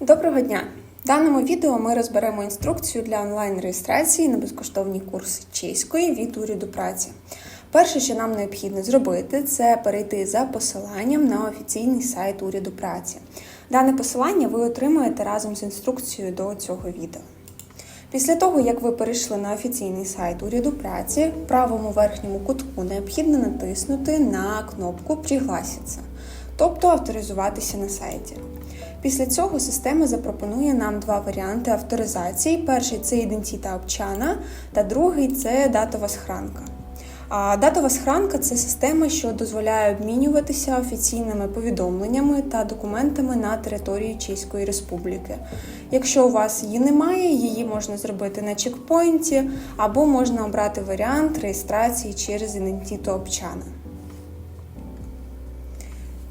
Доброго дня! В даному відео ми розберемо інструкцію для онлайн-реєстрації на безкоштовні курси чеської від уряду праці. Перше, що нам необхідно зробити, це перейти за посиланням на офіційний сайт уряду праці. Дане посилання ви отримаєте разом з інструкцією до цього відео. Після того, як ви перейшли на офіційний сайт уряду праці, в правому верхньому кутку необхідно натиснути на кнопку Пригласіться, тобто авторизуватися на сайті. Після цього система запропонує нам два варіанти авторизації. Перший це ідентіта обчана, та другий це датова схранка. А датова схранка це система, що дозволяє обмінюватися офіційними повідомленнями та документами на території Чеської Республіки. Якщо у вас її немає, її можна зробити на чекпоінті або можна обрати варіант реєстрації через ідентіту обчана.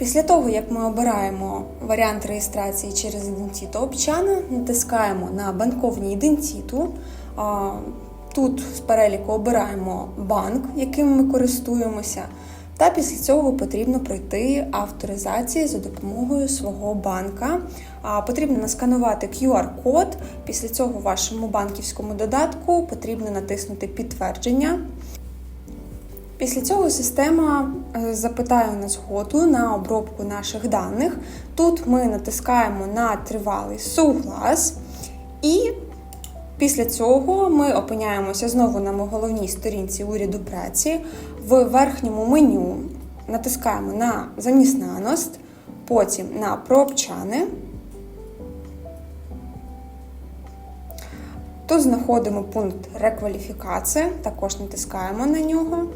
Після того, як ми обираємо варіант реєстрації через ідентіту обчана, натискаємо на банковні ідентіту. Тут з переліку обираємо банк, яким ми користуємося, та після цього потрібно пройти авторизацію за допомогою свого банка. Потрібно насканувати QR-код. Після цього вашому банківському додатку потрібно натиснути підтвердження. Після цього система е, запитає на згоду на обробку наших даних. Тут ми натискаємо на тривалий суглас, і після цього ми опиняємося знову на головній сторінці уряду праці. В верхньому меню натискаємо на заміснаност, потім на прообчани. Тут знаходимо пункт рекваліфікація, також натискаємо на нього.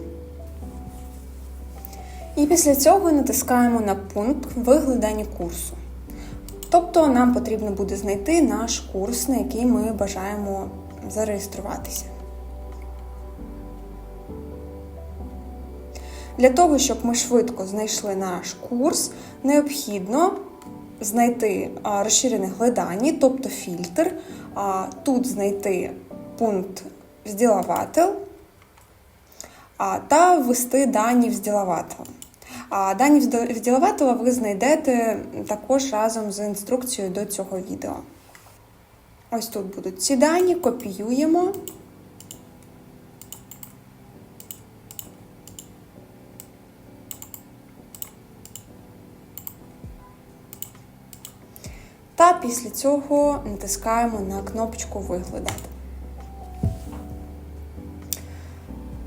І після цього натискаємо на пункт виглядання курсу. Тобто нам потрібно буде знайти наш курс, на який ми бажаємо зареєструватися. Для того, щоб ми швидко знайшли наш курс, необхідно знайти розширене глядання, тобто фільтр, тут знайти пункт «Взділаватель» та ввести дані «Взділаватель». А дані вділователя ви знайдете також разом з інструкцією до цього відео. Ось тут будуть ці дані, копіюємо. Та після цього натискаємо на кнопочку Виглядати.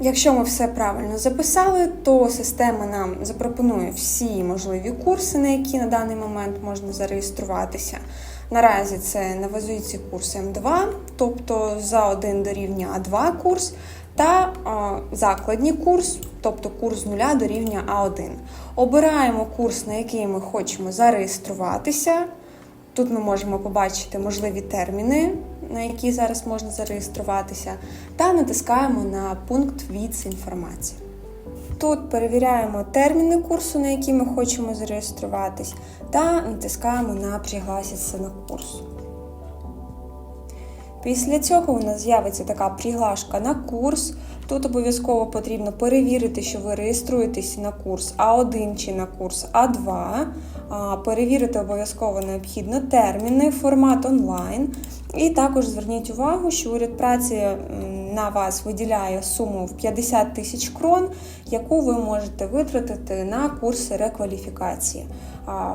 Якщо ми все правильно записали, то система нам запропонує всі можливі курси, на які на даний момент можна зареєструватися. Наразі це на вазуїці курс М2, тобто за один до рівня А2 курс, та закладні курс, тобто курс з нуля до рівня А1. Обираємо курс, на який ми хочемо зареєструватися. Тут ми можемо побачити можливі терміни, на які зараз можна зареєструватися, та натискаємо на пункт «Віц інформація. Тут перевіряємо терміни курсу, на які ми хочемо зареєструватись, та натискаємо на «Пригласиться на курс. Після цього у нас з'явиться така приглашка на курс. Тут обов'язково потрібно перевірити, що ви реєструєтесь на курс А1 чи на курс А2. Перевірити обов'язково необхідно терміни, формат онлайн. І також зверніть увагу, що уряд праці на вас виділяє суму в 50 тисяч крон, яку ви можете витратити на курси рекваліфікації.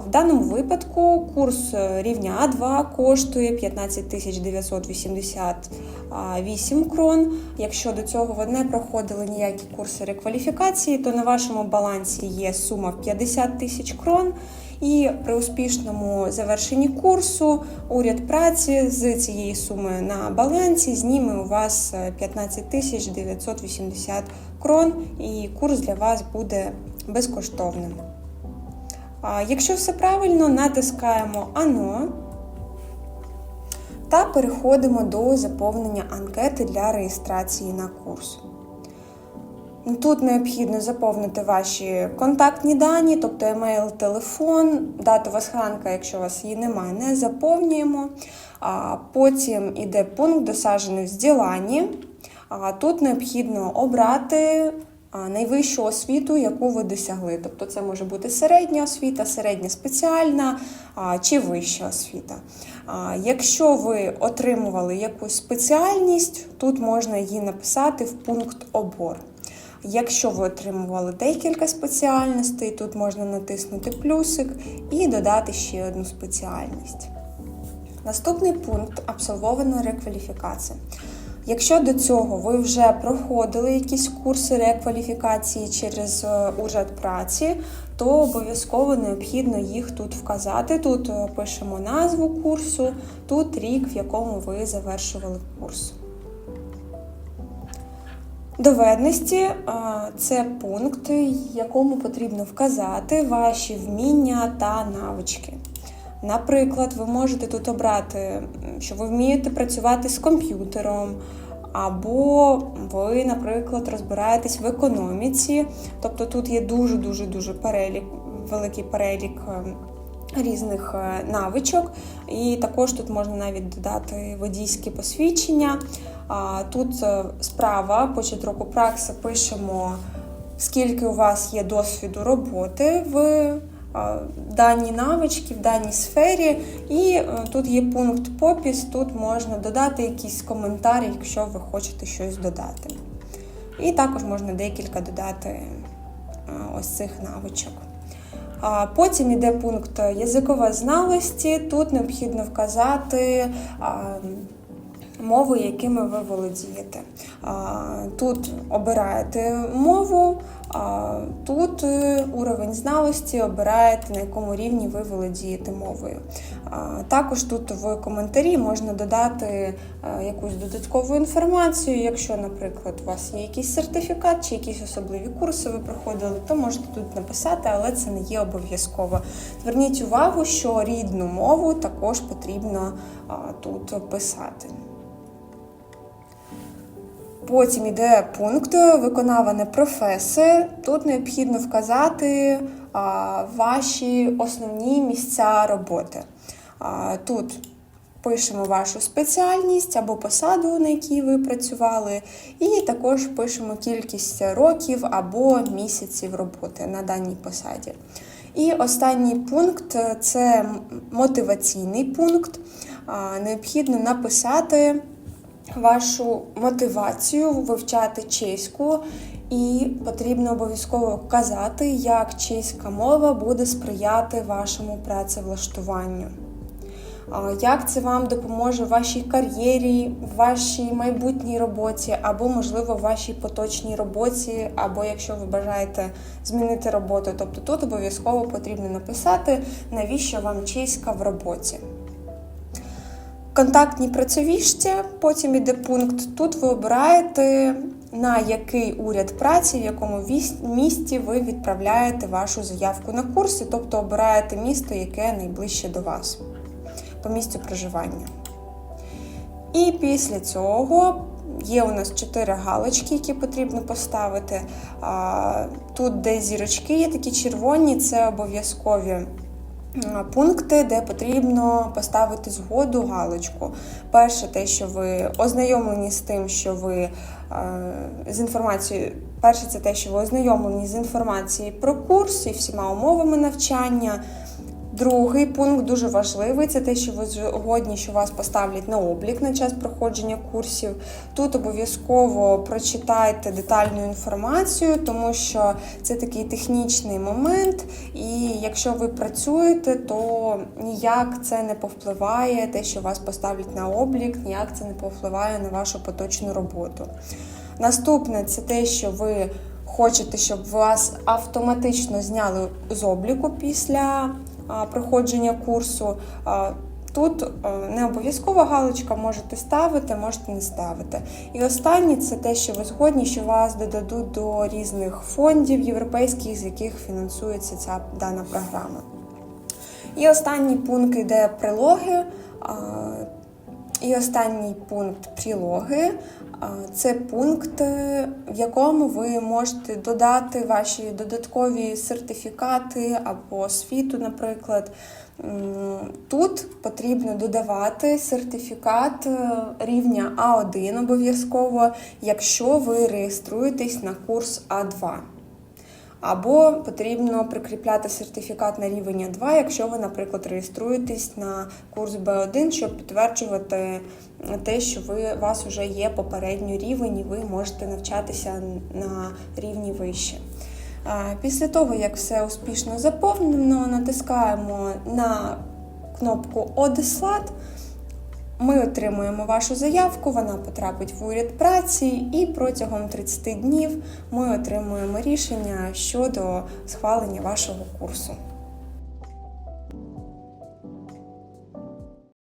В даному випадку курс рівня А2 коштує 15 тисяч 988 крон. Якщо до цього ви не проходили ніякі курси рекваліфікації, то на вашому балансі є сума в 50 тисяч крон. І при успішному завершенні курсу уряд праці з цієї суми на балансі зніме у вас 15 тисяч 980 крон, і курс для вас буде безкоштовним. Якщо все правильно, натискаємо Ано та переходимо до заповнення анкети для реєстрації на курс. Тут необхідно заповнити ваші контактні дані, тобто емейл, телефон, датова схранка, якщо у вас її немає, не заповнюємо. А Потім йде пункт досаджених зділані. Тут необхідно обрати найвищу освіту, яку ви досягли. Тобто це може бути середня освіта, середня спеціальна чи вища освіта. Якщо ви отримували якусь спеціальність, тут можна її написати в пункт обор. Якщо ви отримували декілька спеціальностей, тут можна натиснути плюсик і додати ще одну спеціальність. Наступний пункт абсолвована рекваліфікація. Якщо до цього ви вже проходили якісь курси рекваліфікації через е, уряд праці, то обов'язково необхідно їх тут вказати. Тут е, пишемо назву курсу, тут рік, в якому ви завершували курс. Доведності е, це пункт, якому потрібно вказати ваші вміння та навички. Наприклад, ви можете тут обрати, що ви вмієте працювати з комп'ютером, або ви, наприклад, розбираєтесь в економіці. Тобто тут є дуже дуже перелік, великий перелік е, різних е, навичок, і також тут можна навіть додати водійське посвідчення. Тут е, справа почат року пракси пишемо, скільки у вас є досвіду роботи в е, даній навички, в даній сфері. І тут є пункт попіс, тут можна додати якийсь коментар, якщо ви хочете щось додати. І також можна декілька додати ось цих навичок. Потім йде пункт язикова зналості. Тут необхідно вказати мови, якими ви володієте. Тут обираєте мову, а тут е, уровень зналості обираєте, на якому рівні ви володієте мовою. Також тут в коментарі можна додати е, якусь додаткову інформацію. Якщо, наприклад, у вас є якийсь сертифікат чи якісь особливі курси ви проходили, то можете тут написати, але це не є обов'язково. Зверніть увагу, що рідну мову також потрібно тут писати. Потім йде пункт виконаване професи. Тут необхідно вказати ваші основні місця роботи. Тут пишемо вашу спеціальність або посаду, на якій ви працювали, і також пишемо кількість років або місяців роботи на даній посаді. І останній пункт це мотиваційний пункт. Необхідно написати вашу мотивацію вивчати чеську, і потрібно обов'язково вказати, як чеська мова буде сприяти вашому працевлаштуванню. Як це вам допоможе в вашій кар'єрі, вашій майбутній роботі, або, можливо, в вашій поточній роботі, або якщо ви бажаєте змінити роботу. Тобто тут обов'язково потрібно написати, навіщо вам чеська в роботі. Контактні працевіжці, потім іде пункт. Тут ви обираєте, на який уряд праці, в якому місті ви відправляєте вашу заявку на курси, тобто обираєте місто, яке найближче до вас по місцю проживання. І після цього є у нас чотири галочки, які потрібно поставити. Тут, де зірочки є такі червоні, це обов'язкові пункти, де потрібно поставити згоду галочку. Перше, те, що ви ознайомлені з тим, що ви е, з інформацією. Перше, це те, що ви ознайомлені з інформацією про курс і всіма умовами навчання. Другий пункт дуже важливий це те, що ви згодні, що вас поставлять на облік на час проходження курсів. Тут обов'язково прочитайте детальну інформацію, тому що це такий технічний момент, і якщо ви працюєте, то ніяк це не повпливає, те, що вас поставлять на облік, ніяк це не повпливає на вашу поточну роботу. Наступне це те, що ви хочете, щоб вас автоматично зняли з обліку після проходження курсу. Тут е, не обов'язкова галочка, можете ставити, можете не ставити. І останнє це те, що ви згодні, що вас додадуть до різних фондів європейських, з яких фінансується ця дана програма. І останній пункт іде прилоги. І останній пункт прилоги а, це пункт, е, в якому ви можете додати ваші додаткові сертифікати або освіту, наприклад. Тут потрібно додавати сертифікат е, рівня А1 обов'язково, якщо ви реєструєтесь на курс А2. Або потрібно прикріпляти сертифікат на рівень А2, якщо ви, наприклад, реєструєтесь на курс Б1, щоб підтверджувати те, що ви, у вас вже є попередній рівень і ви можете навчатися на рівні вище. Після того, як все успішно заповнено, натискаємо на кнопку Одеслат. Ми отримуємо вашу заявку, вона потрапить в уряд праці, і протягом 30 днів ми отримуємо рішення щодо схвалення вашого курсу.